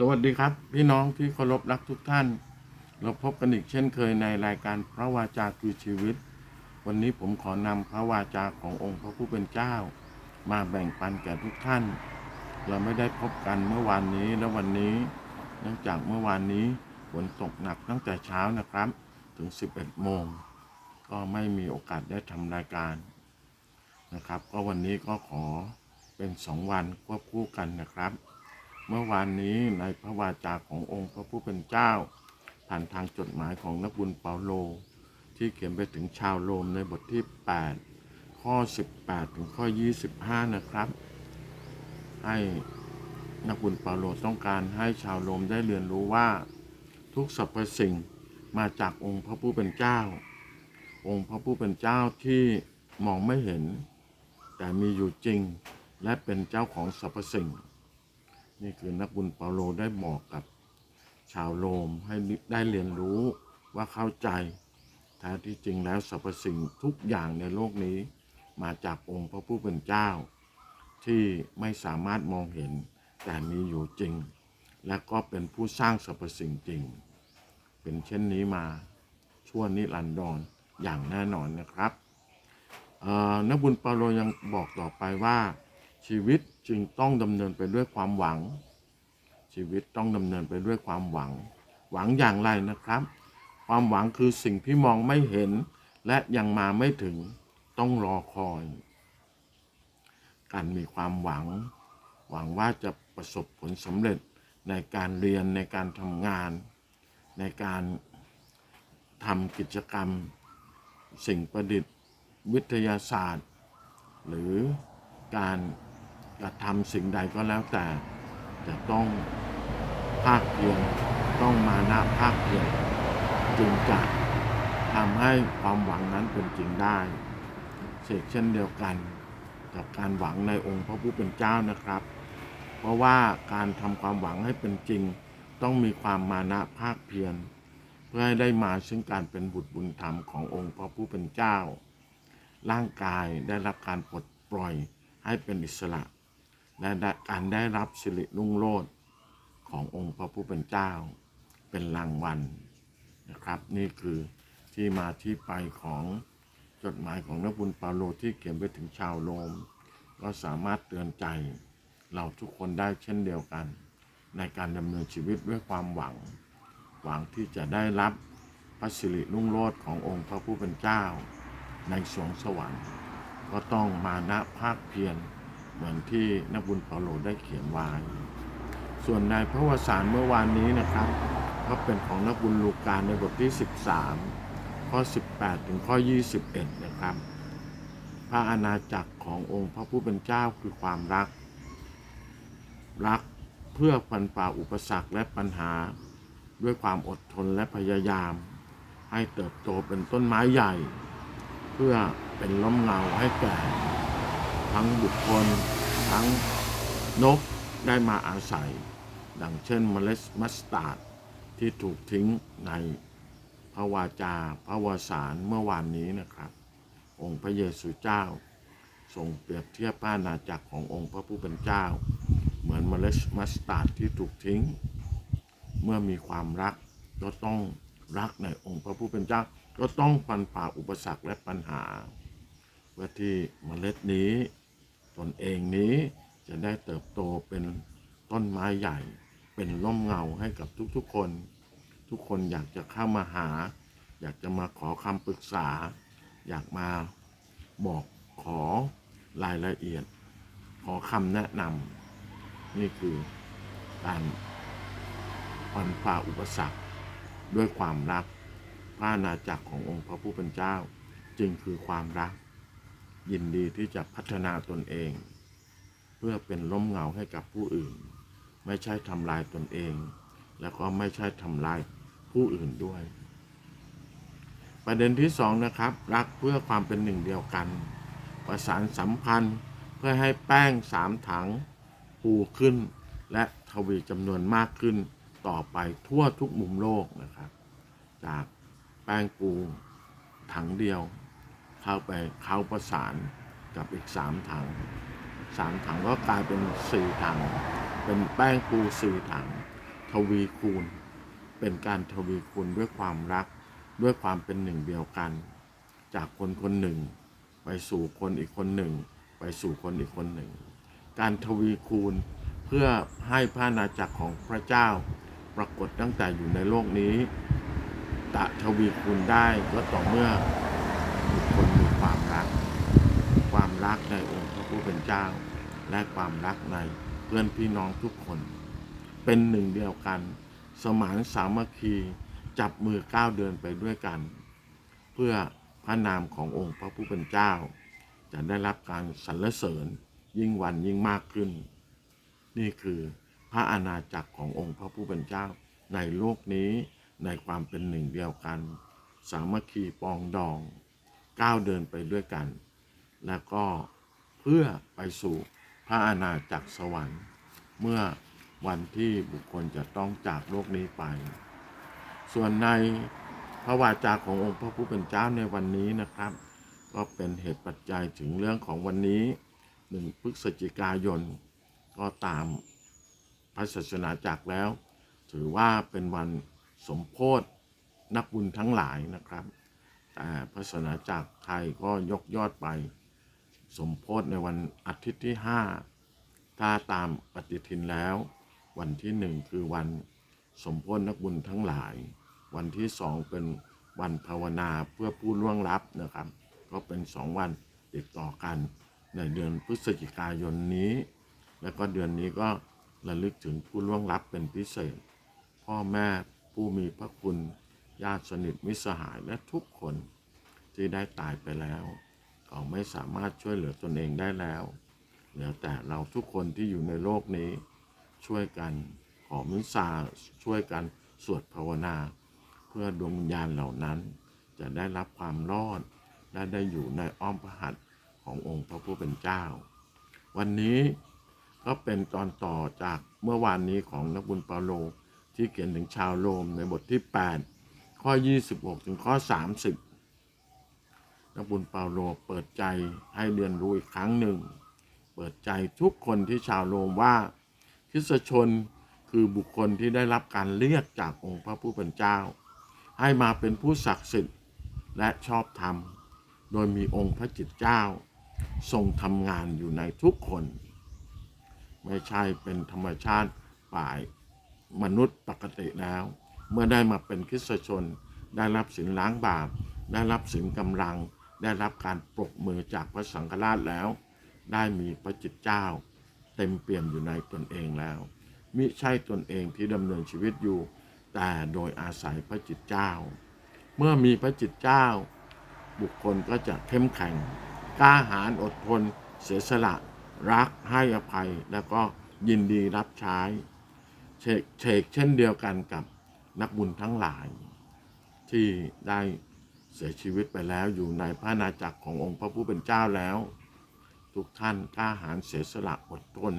สวัสดีครับ พี่น้องที่เคารพรักทุกท่าน เราพบกันอีกเช่นเคยในรายการพระวาจาคือชีวิต วันนี้ผมขอนำพระวาจาขององค์พระผู้เป็นเจ้า มาแบ่งปันแก่ทุกท่าน เราไม่ได้พบกันเมื่อวานนี้และวันนี้ เนื่องจากเมื่อวานนี้ฝนตกหนักตั้งแต่เช้านะครับ ถึง 11 โมง ก็ไม่มีโอกาสได้ทำรายการนะครับ ก็วันนี้ก็ขอเป็นสองวันควบคู่กันนะครับ เมื่อวานนี้ในพระวาจาขององค์พระผู้เป็นเจ้า ผ่านทางจดหมายของนักบุญเปาโล ที่เขียนไปถึงชาวโรมในบทที่ 8 ข้อ 18 ถึงข้อ 25 นะครับ ให้นักบุญเปาโลต้องการให้ชาวโรมได้เรียนรู้ว่า ทุกสรรพสิ่งมาจากองค์พระผู้เป็นเจ้า องค์พระผู้เป็นเจ้าที่มองไม่เห็น แต่มีอยู่จริง และเป็นเจ้าของสรรพสิ่ง นี่คือนักบุญเปาโลได้บอกกับชาวโรมให้ได้เรียนรู้ว่าเข้าใจแท้ที่จริงแล้วสรรพสิ่งทุกอย่างในโลกนี้มาจากองค์พระผู้เป็นเจ้า ที่ไม่สามารถมองเห็นแต่มีอยู่จริง และก็เป็นผู้สร้างสรรพสิ่งจริง เป็นเช่นนี้มาชั่วนิรันดรอย่างแน่นอนนะครับนักบุญเปาโลยังบอกต่อไปว่า ชีวิตจึงต้องดำเนินไปด้วยความหวัง ชีวิตต้องดำเนินไปด้วยความหวัง หวังอย่างไรนะครับ ความหวังคือสิ่งที่มองไม่เห็น และยังมาไม่ถึงต้องรอคอย การมีความหวัง หวังว่าจะประสบผลสำเร็จในการเรียนในการทำงาน ในการทำกิจกรรม สิ่งประดิษฐ์ วิทยาศาสตร์ หรือการ กระทำสิ่งใดก็แล้วแต่จะต้องภาคเพียรต้องมานะภาคเพียรจึงจะทำให้ความหวังนั้นเป็นจริงได้เชกเช่นเดียวกันกับการหวังในองค์พระผู้เป็นเจ้านะครับ เพราะว่าการทำความหวังให้เป็นจริง ต้องมีความมานะภาคเพียรเพื่อให้ได้มาซึ่งการเป็นบุตรบุญธรรมขององค์พระผู้เป็นเจ้า ร่างกายได้รับการปลดปล่อยให้เป็นอิสระ และการได้รับสิริรุ่งโรจน์ขององค์พระผู้เป็นเจ้า เป็นรางวัลนะครับ นี่คือที่มาที่ไปของจดหมายของนักบุญเปาโลที่เขียนไปถึงชาวโรมก็สามารถเตือนใจ เราทุกคนได้เช่นเดียวกัน ในการดำเนินชีวิตด้วยความหวัง หวังที่จะได้รับพระสิริรุ่งโรจน์ขององค์พระผู้เป็นเจ้า ในสวงสวรรค์ ก็ต้องมานะภาคเพียร เหมือนที่นักบุญเปาโลได้เขียนไว้ส่วนในพระวสารเมื่อวานนี้นะครับก็เป็นของนักบุญลูกาในบทที่ 13 ข้อ 18 ถึงข้อ 21 นะครับ พระอาณาจักรขององค์พระผู้เป็นเจ้าคือความรัก รักเพื่อฟันฝ่าอุปสรรคและปัญหา ด้วยความอดทนและพยายาม ให้เติบโตเป็นต้นไม้ใหญ่ เพื่อเป็นล้มเงาให้แก่ ทั้งบุคคล ทั้งนกได้มาอาศัย ดังเช่นเมล็ดมัสตาร์ดที่ถูกทิ้งในพระวาจาพระวสารเมื่อวานนี้นะครับ องค์พระเยซูเจ้าทรงเปรียบเทียบพระอาณาจักรขององค์พระผู้เป็นเจ้า เหมือนเมล็ดมัสตาร์ดที่ถูกทิ้ง เมื่อมีความรักก็ต้องรักในองค์พระผู้เป็นเจ้า ก็ต้องฟันฝ่าอุปสรรคและปัญหาเพื่อที่เมล็ดนี้ ตนเองนี้จะได้เติบโตเป็นต้นไม้ใหญ่ เป็นร่มเงาให้กับทุกๆคน ทุกคนอยากจะเข้ามาหา อยากจะมาขอคำปรึกษา อยากมาบอกขอรายละเอียด ขอคำแนะนำนี่คือการฟันฝ่าอุปสรรคด้วยความรักพระอาณาจักรขององค์พระผู้เป็นเจ้า จึงคือความรัก ยินดีที่จะพัฒนาตนเอง เพื่อเป็นร่มเงาให้กับผู้อื่น ไม่ใช่ทำลายตนเอง แล้วก็ไม่ใช่ทำลายผู้อื่นด้วย ประเด็นที่สองนะครับ รักเพื่อความเป็นหนึ่งเดียวกัน ประสานสัมพันธ์เพื่อให้แป้งสามถังปูขึ้น และทวีจำนวนมากขึ้นต่อไปทั่วทุกมุมโลกนะครับ จากแป้งปูถังเดียว เข้าไปเข้าประสานกับอีกสามถังสามถังก็กลายเป็นสี่ถัง เป็นแป้งปูสี่ถัง ทวีคูณ เป็นการทวีคูณด้วยความรักด้วยความเป็นหนึ่งเดียวกัน จากคนคนหนึ่ง ไปสู่คนอีกคนหนึ่ง ไปสู่คนอีกคนหนึ่ง การทวีคูณเพื่อให้พระอาณาจักรของพระเจ้า ปรากฏตั้งแต่อยู่ในโลกนี้ ตะทวีคูณได้ก็ต่อเมื่อบุคคล ความรัก ความรักในองค์พระผู้เป็นเจ้า และความรักในเพื่อนพี่น้องทุกคน เป็นหนึ่งเดียวกัน สมานสามัคคีจับมือก้าวเดินไปด้วยกัน เพื่อพระนามขององค์พระผู้เป็นเจ้า จะได้รับการสรรเสริญยิ่งวันยิ่งมากขึ้น นี่คือพระอาณาจักรขององค์พระผู้เป็นเจ้าในโลกนี้ในความเป็นหนึ่งเดียวกัน สามัคคีปองดอง ก้าวเดินไปด้วยกัน แล้วก็เพื่อไปสู่พระอาณาจักรสวรรค์ เมื่อวันที่บุคคลจะต้องจากโลกนี้ไป ส่วนในพระวาจาขององค์พระผู้เป็นเจ้าในวันนี้นะครับ ก็เป็นเหตุปัจจัยถึงเรื่องของวันนี้หนึ่งพฤศจิกายน ก็ตามพระศาสนาจักรแล้ว ถือว่าเป็นวันสมโพธนักบุญทั้งหลายนะครับ แต่พระศาสนาจักไทยก็ยกยอดไป สมโพธในวันอาทิตย์ที่ 5 ถ้าตามปฏิทินแล้ว วันที่หนึ่งคือวันสมโพธนักบุญทั้งหลาย วันที่สองเป็นวันภาวนาเพื่อผู้ล่วงลับนะครับ ก็เป็นสองวันติดต่อกันในเดือนพฤศจิกายนนี้ แล้วก็เดือนนี้ก็ระลึกถึงผู้ล่วงลับเป็นพิเศษ พ่อแม่ผู้มีพระคุณ ญาติสนิทมิตรสหายและทุกคนที่ได้ตายไปแล้ว เขาไม่สามารถช่วยเหลือตนเองได้แล้ว เหลือแต่เราทุกคนที่อยู่ในโลกนี้ ช่วยกันขอมิสาช่วยกันสวดภาวนา เพื่อดวงวิญญาณเหล่านั้น จะได้รับความรอดและได้อยู่ในอ้อมพระหัตถ์ขององค์พระผู้เป็นเจ้า วันนี้ก็เป็นตอนต่อจากเมื่อวานนี้ของนักบุญเปาโลที่เขียนถึงชาวโรมในบทที่ 8 ข้อ 26 ถึงข้อ 30นักบุญเปาโลเปิดใจให้เรียนรู้อีกครั้งหนึ่ง เปิดใจทุกคนที่ชาวโรมว่าคริสชนคือบุคคลที่ได้รับการเรียกจากองค์พระผู้เป็นเจ้า ให้มาเป็นผู้ศักดิ์สิทธิ์และชอบธรรม โดยมีองค์พระจิตเจ้า ทรงทำงานอยู่ในทุกคน ไม่ใช่เป็นธรรมชาติฝ่ายมนุษย์ปกติแล้ว เมื่อได้มาเป็นคริสตชน ได้รับสินล้างบาป ได้รับสินกำลัง ได้รับการปรบมือจากพระสังฆราชแล้ว ได้มีพระจิตเจ้า เต็มเปี่ยมอยู่ในตนเองแล้ว มิใช่ตนเองที่ดำเนินชีวิตอยู่ แต่โดยอาศัยพระจิตเจ้า เมื่อมีพระจิตเจ้า บุคคลก็จะเข้มแข็งกล้าหาญอดทน เสียสละ รักให้อภัยแล้วก็ยินดีรับใช้เชกเชกเช่นเดียวกันกับ นักบุญทั้งหลาย ที่ได้เสียชีวิตไปแล้วอยู่ในพระอาณาจักรขององค์พระผู้เป็นเจ้าแล้ว ทุกท่านกล้าหาญเสียสละอดทน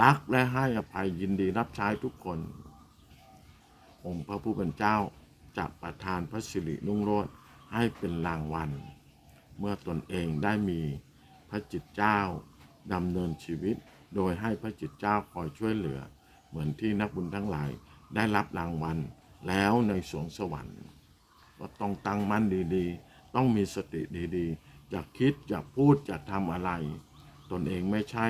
รักและให้อภัยยินดีรับใช้ทุกคน องค์พระผู้เป็นเจ้าจะประทานพระสิรินุ่งโรจน์ให้เป็นรางวัล เมื่อตนเองได้มีพระจิตเจ้าดำเนินชีวิต โดยให้พระจิตเจ้าคอยช่วยเหลือ เหมือนที่นักบุญทั้งหลายได้รับรางวัล แล้วในสวงสวรรค์ก็ต้องตั้งมั่นดีๆ ต้องมีสติดีๆจะคิดจะพูดจะทำอะไร ตนเองไม่ใช่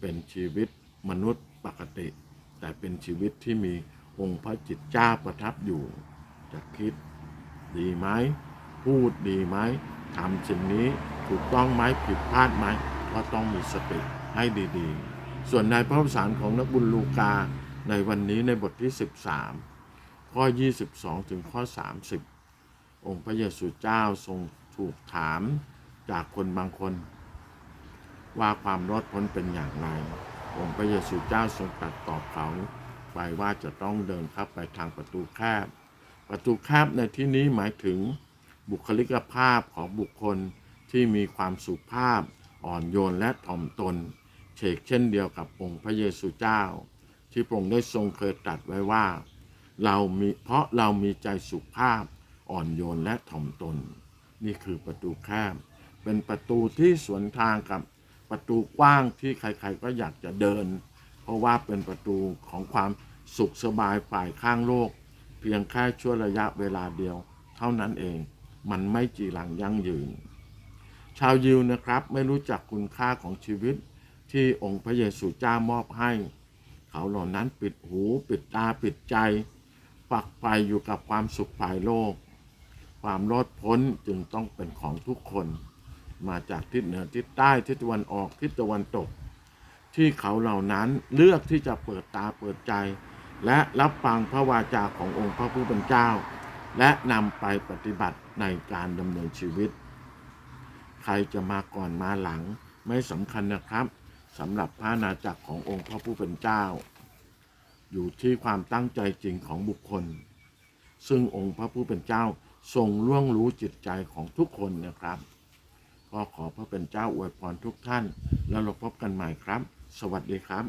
เป็นชีวิตมนุษย์ปกติ แต่เป็นชีวิตที่มีองค์พระจิตเจ้าประทับอยู่ จะคิดดีไหมพูดดีไหมทำสิ่งนี้ถูกต้องไหมผิดพลาดไหมก็ต้องมีสติให้ดีๆ ส่วนในพระสารของนักบุญลูกาในวันนี้ในบทที่ 13 ข้อ 22 ถึงข้อ 30 องค์พระเยซูเจ้าทรงถูกถามจากคนบางคน ว่าความรอดพ้นเป็นอย่างไร องค์พระเยซูเจ้าทรงตรัสตอบเขาไปว่าจะต้องเดินเข้าไปทางประตูแคบ ประตูแคบในที่นี้หมายถึงบุคลิกภาพของบุคคลที่มีความสุภาพ อ่อนโยนและถ่อมตน เชกเช่นเดียวกับองค์พระเยซูเจ้า ที่พระองค์ได้ทรงเคยตรัสไว้ว่า เรามีเพราะเรามีใจสุภาพอ่อนโยนและถ่อมตน นี่คือประตูแคบเป็นประตูที่สวนทางกับประตูกว้างที่ใครๆก็อยากจะเดิน เพราะว่าเป็นประตูของความสุขสบายฝ่ายข้างโลก เพียงแค่ชั่วระยะเวลาเดียว เท่านั้นเองมันไม่จีรังยั่งยืน ชาวยิวนะครับไม่รู้จักคุณค่าของชีวิตที่องค์พระเยซูเจ้ามอบให้ เขาเหล่านั้นปิดหูปิดตาปิดใจ ฝักใฝ่อยู่กับความสุขฝ่ายโลก ความรอดพ้นจึงต้องเป็นของทุกคน มาจากทิศเหนือทิศใต้ทิศตะวันออกทิศตะวันตก ที่เขาเหล่านั้นเลือกที่จะเปิดตาเปิดใจ และรับฟังพระวาจาขององค์พระผู้เป็นเจ้า และนำไปปฏิบัติในการดำเนินชีวิต ใครจะมาก่อนมาหลังไม่สำคัญนะครับสำหรับพระอาณาจักรขององค์พระผู้เป็นเจ้า อยู่ที่ความตั้งใจจริงของบุคคล ซึ่งองค์พระผู้เป็นเจ้าทรงล่วงรู้จิตใจของทุกคนนะครับ ก็ขอพระเป็นเจ้าอวยพรทุกท่าน แล้วเราพบกันใหม่ครับ สวัสดีครับ